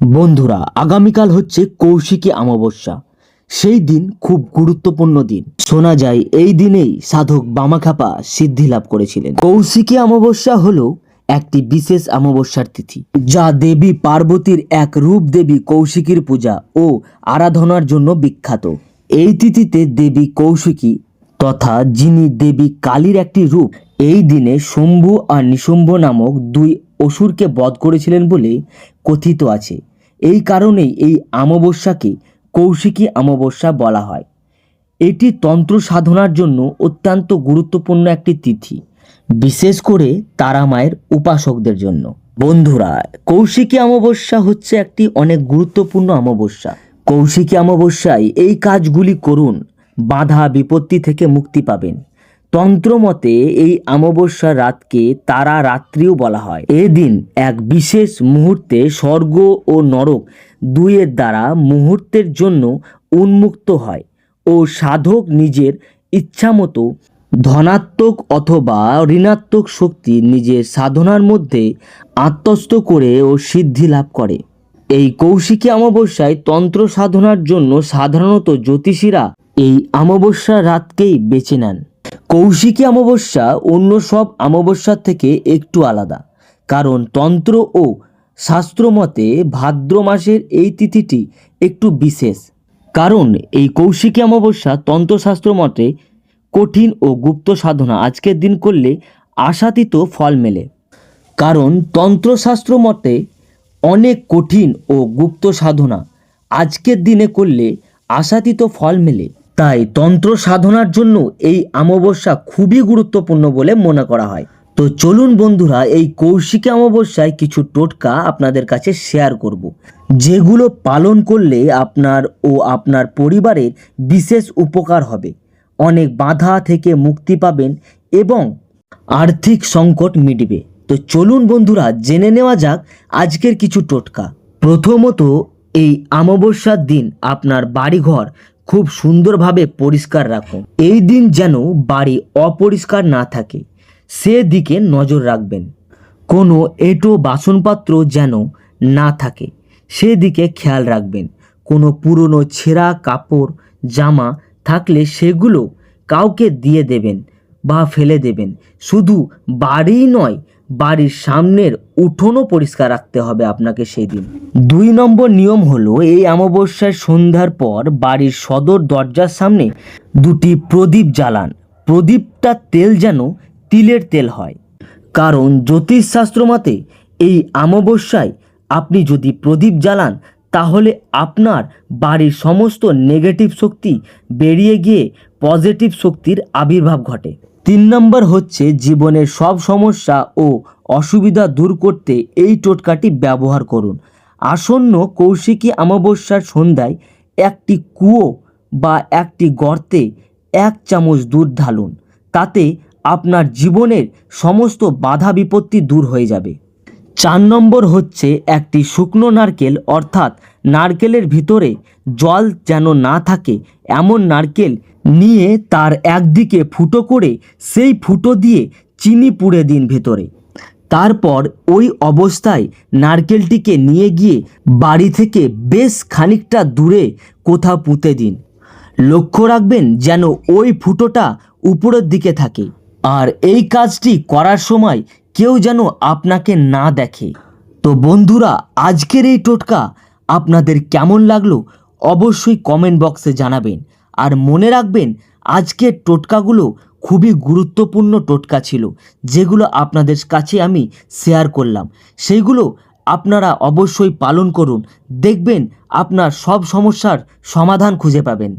বন্ধুরা, আগামীকাল হচ্ছে কৌশিকী অমাবস্যা। সেই দিন খুব গুরুত্বপূর্ণ দিন। শোনা যায়, এই দিনেই সাধক বামাখাপা সিদ্ধি লাভ করেছিলেন। কৌশিকী অমাবস্যা হলো একটি বিশেষ অমাবস্যার তিথি, যা দেবী পার্বতীর এক রূপ দেবী কৌশিকীর পূজা ও আরাধনার জন্য বিখ্যাত। এই তিথিতে দেবী কৌশিকী তথা যিনি দেবী কালীর একটি রূপ, এই দিনে শম্ভু আর নিশম্ভ নামক দুই অসুরকে বধ করেছিলেন বলে কথিত আছে। এই কারণেই এই অমাবস্যাকে কৌশিকী অমাবস্যা বলা হয়। এটি তন্ত্র সাধনার জন্য অত্যন্ত গুরুত্বপূর্ণ একটি তিথি, বিশেষ করে তারা মায়ের উপাসকদের জন্য। বন্ধুরা, কৌশিকী অমাবস্যা হচ্ছে একটি অনেক গুরুত্বপূর্ণ অমাবস্যা। কৌশিকী অমাবস্যায় এই কাজগুলি করুন, বাধা বিপত্তি থেকে মুক্তি পাবেন। তন্ত্রমতে এই অমাবস্যা রাতকে তারা রাত্রিও বলা হয়। এদিন এক বিশেষ মুহূর্তে স্বর্গ ও নরক দুইয়ের দ্বারা মুহূর্তের জন্য উন্মুক্ত হয় ও সাধক নিজের ইচ্ছামতো ধনাত্মক অথবা ঋণাত্মক শক্তি নিজের সাধনার মধ্যে আত্মস্থ করে ও সিদ্ধি লাভ করে। এই কৌশিকী অমাবস্যায় তন্ত্র সাধনার জন্য সাধারণত জ্যোতিষীরা এই অমাবস্যা রাতকেই বেছে নেন। কৌশিকী অমাবস্যা অন্য সব অমাবস্যার থেকে একটু আলাদা। কারণ তন্ত্র ও শাস্ত্রমতে ভাদ্র মাসের এই তিথিটি একটু বিশেষ। কারণ এই কৌশিকী অমাবস্যা তন্ত্রশাস্ত্র মতে কঠিন ও গুপ্ত সাধনা আজকের দিন করলে আশাতীত ফল মেলে। কারণ তন্ত্রশাস্ত্র মতে অনেক কঠিন ও গুপ্ত সাধনা আজকের দিনে করলে আশাতীত ফল মেলে। তাই তন্ত্র সাধনার জন্য এই অমাবস্যা খুবই গুরুত্বপূর্ণ বলে মনে করা হয়। তো চলুন বন্ধুরা, এই কৌশিকী অমাবস্যায় কিছু টোটকা আপনাদের কাছে শেয়ার করব। যেগুলো পালন করলে আপনার ও আপনার পরিবারের বিশেষ উপকার হবে। অনেক বাধা থেকে মুক্তি পাবেন এবং আর্থিক সংকট মিটবে। তো চলুন বন্ধুরা, জেনে নেওয়া যাক আজকের কিছু টোটকা। প্রথমত, এই অমাবস্যার দিন আপনার বাড়িঘর খুব সুন্দরভাবে পরিষ্কার রাখুন। এই দিন যেন বাড়ি অপরিষ্কার না থাকে, সেদিকে নজর রাখবেন। কোনো এটো বাসনপাত্র যেন না থাকে, সেদিকে খেয়াল রাখবেন। কোনো পুরনো ছেঁড়া কাপড়, জামা থাকলে সেগুলো কাউকে দিয়ে দেবেন। বা ফেলে দেবেন। শুধু বাড়িই নয়, বাড়ির সামনের উঠোনও পরিষ্কার রাখতে হবে আপনাকে সেই দিন দুই নম্বর নিয়ম হলো, এই অমাবস্যার সন্ধ্যার পর বাড়ির সদর দরজার সামনে দুটি প্রদীপ জ্বালান। প্রদীপটা তেল যেন তিলের তেল হয়। কারণ জ্যোতিষশাস্ত্র মতে, এই অমাবস্যায় আপনি যদি প্রদীপ জ্বালান, তাহলে আপনার বাড়ির সমস্ত নেগেটিভ শক্তি বেরিয়ে গিয়ে পজিটিভ শক্তির আবির্ভাব ঘটে। তিন নম্বর হচ্ছে জীবনের সব সমস্যা ও অসুবিধা দূর করতে এই টোটকাটি ব্যবহার করুন। আসন্ন কৌশিকী অমাবস্যার সন্ধ্যায় একটি কুয়ো বা একটি গর্তে এক চামচ দুধ ঢালুন, তাতে আপনার জীবনের সমস্ত বাধা বিপত্তি দূর হয়ে যাবে। চার নম্বর হচ্ছে একটি শুকনো নারকেল, অর্থাৎ নারকেলের ভিতরে জল যেন না থাকে, এমন নারকেল নিয়ে তার একদিকে ফুটো করে সেই ফুটো দিয়ে চিনি পুড়ে দিন ভেতরে। তারপর ওই অবস্থায় নারকেলটিকে নিয়ে গিয়ে বাড়ি থেকে বেশ খানিকটা দূরে কোথাও পুঁতে দিন। লক্ষ্য রাখবেন যেন ওই ফুটোটা উপরের দিকে থাকে। আর এই কাজটি করার সময় কেউ যেন আপনাকে না দেখে। তো বন্ধুরা, আজকের এই টোটকা আপনাদের কেমন লাগল অবশ্যই কমেন্ট বক্সে জানাবেন। আর মনে রাখবেন, আজকের টোটকাগুলো খুবই গুরুত্বপূর্ণ টোটকা ছিল, যেগুলো আপনাদের কাছে আমি শেয়ার করলাম। সেইগুলো আপনারা অবশ্যই পালন করুন, দেখবেন আপনার সব সমস্যার সমাধান খুঁজে পাবেন।